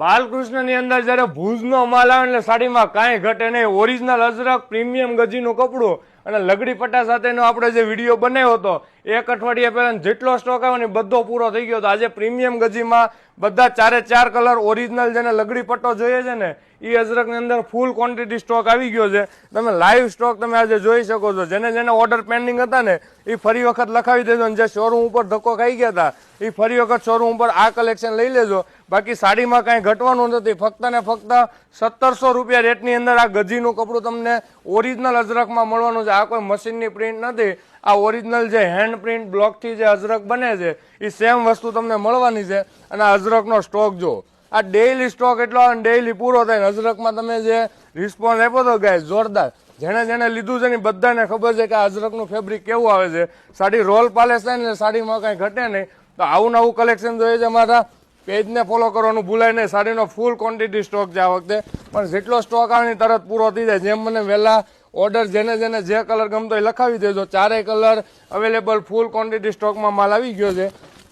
બાલકૃષ્ણની અંદર જ્યારે ભુજનો માલ આવે એટલે સાડીમાં કાંઈ ઘટે નહીં. ઓરિજિનલ અજરક પ્રીમિયમ ગજીનું કપડું અને લગડી પટ્ટા સાથેનો આપણે જે વીડિયો બનાવ્યો હતો, એક અઠવાડિયા પહેલાં જેટલો સ્ટોક આવ્યો ને બધો પૂરો થઈ ગયો હતો. આજે પ્રીમિયમ ગજીમાં બધા ચારે ચાર કલર ઓરિજિનલ જેને લગડી પટ્ટો જોઈએ છે ને એ અજરકની અંદર ફૂલ ક્વોન્ટિટી સ્ટોક આવી ગયો છે. તમે લાઈવ સ્ટોક તમે આજે જોઈ શકો છો. જેને જેને ઓર્ડર પેન્ડિંગ હતા ને એ ફરી વખત લખાવી દેજો અને જે શોરૂમ ઉપર ધક્કો ખાઈ ગયા હતા એ ફરી વખત શોરૂમ ઉપર આ કલેક્શન લઈ લેજો. બાકી સાડીમાં કાંઈ ઘટવાનું નથી. ફક્ત ને ફક્ત સત્તરસો રૂપિયા રેટની અંદર આ ગજીનું કપડું તમને ઓરિજિનલ અજરકમાં મળવાનું છે. આ કોઈ મશીનની પ્રિન્ટ નથી. આ ઓરિજિનલ જે હેન્ડ પ્રિન્ટ બ્લોકથી જે અજરક બને છે એ સેમ વસ્તુ તમને મળવાની છે અને અજરકનો સ્ટોક જો આ ડેઇલી સ્ટોક એટલો આવે ડેઇલી પૂરો થાય અજરકમાં તમે જે રિસ્પોન્સ આપ્યો હતો ગાય જોરદાર. જેણે જેણે લીધું છે ને બધાને ખબર છે કે અજરકનું ફેબ્રિક કેવું આવે છે. સાડી રોલ પાલેસ થાય ને સાડીમાં કાંઈ ઘટે નહીં. તો આવું નવું કલેક્શન જોઈએ છે મારા. પેજને ફોલો કરવાનું ભૂલાય નહીં. સાડીનો ફૂલ ક્વોન્ટિટી સ્ટોક છે આ વખતે. પણ જેટલો સ્ટોક આવે ને તરત પૂરો થઈ જાય. જેમ મને વહેલા ઓર્ડર જેને જેને જે કલર ગમતો એ લખાવી દેજો. ચારેય કલર અવેલેબલ ફૂલ ક્વોન્ટિટી સ્ટોકમાં માલ આવી ગયો છે.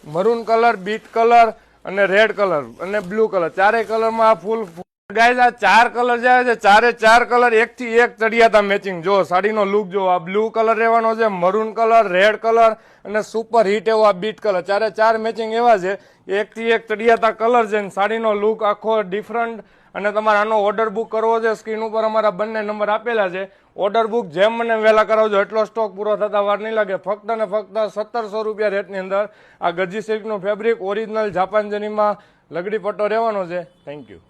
મરૂન કલર બીટ કલર અને રેડ કલર અને બ્લુ કલર ચારેય કલરમાં આ ફૂલ ગાઈઝ ચાર કલર જે આવે છે, ચારે ચાર કલર એક થી એક ચડિયાતા મેચિંગ જો સાડીનો લુક જો, આ બ્લુ કલર રહેવાનો છે મરૂન કલર રેડ કલર અને સુપર હિટ એવો આ બીટ કલર ચારે ચાર મેચિંગ એવા છે એક થી એક ચડિયાતા કલર છે સાડીનો લુક આખો ડિફરન્ટ અને તમારે આનો ઓર્ડર બુક કરવો છે સ્ક્રીન ઉપર અમારા બંને નંબર આપેલા છે. ઓર્ડર બુક જેમ મને વહેલા કરાવજો. એટલો સ્ટોક પૂરો થતા વાર નહીં લાગે. ફક્ત ને ફક્ત સત્તરસો રૂપિયા રેટની અંદર આ ગજી સિલ્કનું ફેબ્રિક ઓરિજિનલ જાપાન જનીમાં લગડી પટ્ટો રહેવાનો છે. Thank you